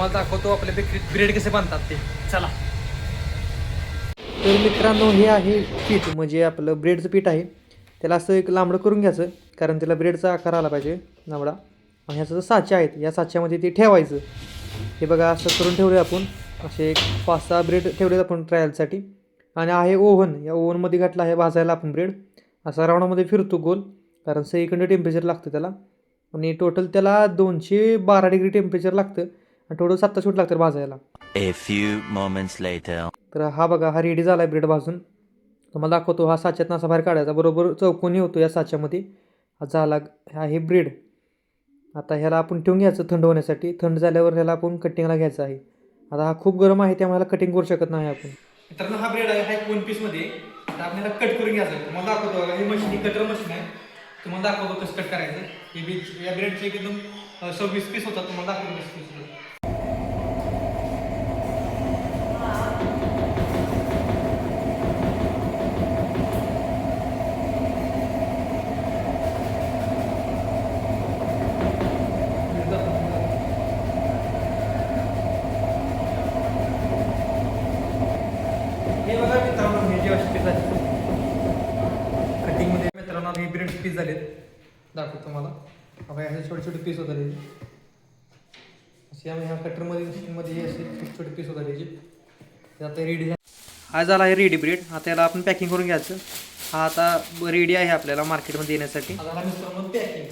तुम्हाला दाखवतो आपले बेकरीत ब्रेड कसे बनतात ते. चला. तर मित्रांनो हे आहे पीठ म्हणजे आपलं ब्रेडचं पीठ आहे. त्याला असं एक लांबडं करून घ्यायचं कारण त्याला ब्रेडचा आकार आला पाहिजे लांबडा. आणि ह्याचं जर साचे आहेत या साच्यामध्ये ते ठेवायचं. हे बघा असं करून ठेवले आपण. असे एक पाच सहा ब्रेड ठेवले आपण ट्रायलसाठी. आणि आहे ओव्हन. या ओव्हनमध्ये घातला आहे भाजायला आपण ब्रेड. असा राऊंडामध्ये फिरतो गोल कारण सगळीकडे टेम्परेचर लागतं त्याला. आणि टोटल त्याला दोनशे बारा डिग्री टेम्परेचर लागतं. टोटल सत्ता शूट लागतं भाजायला. A few moments later. तर हा बघा हा रेडी झाला आहे ब्रेड भाजून. तुम्हाला दाखवतो हा साच्यात असा बाहेर काढायचा. बरोबर चौकोनी होतो या साच्यामध्ये. हा झाला हा आहे ब्रेड आता ह्याला आपण ठेवून घ्यायचं थंड होण्यासाठी. थंड झाल्यावर ह्याला आपण कटिंगला घ्यायचं आहे. आता हा खूप गरम आहे त्यामुळे ह्याला कटिंग करू शकत नाही आपण. मित्रांनो हा ब्रेड आहे हा एक वन पीसमध्ये आता आपल्याला कट करून घ्यायचं. आहे. तुम्हाला दाखवतो बघा, हे मशीन कटर मशीन आहे. तुम्हाला दाखवतो कसं कट करायचं. हे बी या ब्रेडचे एकदम सव्वीस पीस होतात. तुम्हाला दाखवतो कसं पीस होतात. हे बघा मित्रांनो हे जे पीस आहेत. कटिंगमध्ये मित्रांनो हे ब्रेड पीस झालेत. दाखवतो तुम्हाला. बघा असे छोटे छोटे पीस होतात असे आम्ही ह्या कटरमध्ये मशीनमध्ये हे असे छोटे छोटे पीस होतात याचे आता रेडी हा झाला आहे रेडी ब्रेड आता याला आपण पॅकिंग करून घ्यायचं. हा आता रेडी आहे आपल्याला मार्केटमध्ये येण्यासाठी. आता मित्रांनो पॅकिंग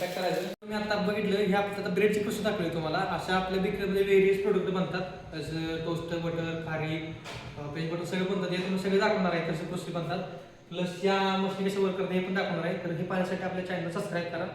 पॅक करायचं. तुम्ही आता बघितलं हे आपलं ब्रेडची प्रोसेस दाखवली तुम्हाला. अशा आपल्या बेकरीमध्ये वेरियस प्रोडक्ट बनतात. जसं टोस्टर बटर काही पेज बटन सगळे बनतात हे तुम्ही सगळे दाखवणार आहे कसे प्रोसेस बनतात. प्लस या मशीन कसे वर्क करतात हे पण दाखवणार आहे. तर हे पाहण्यासाठी आपल्या चॅनल सबस्क्राईब करा.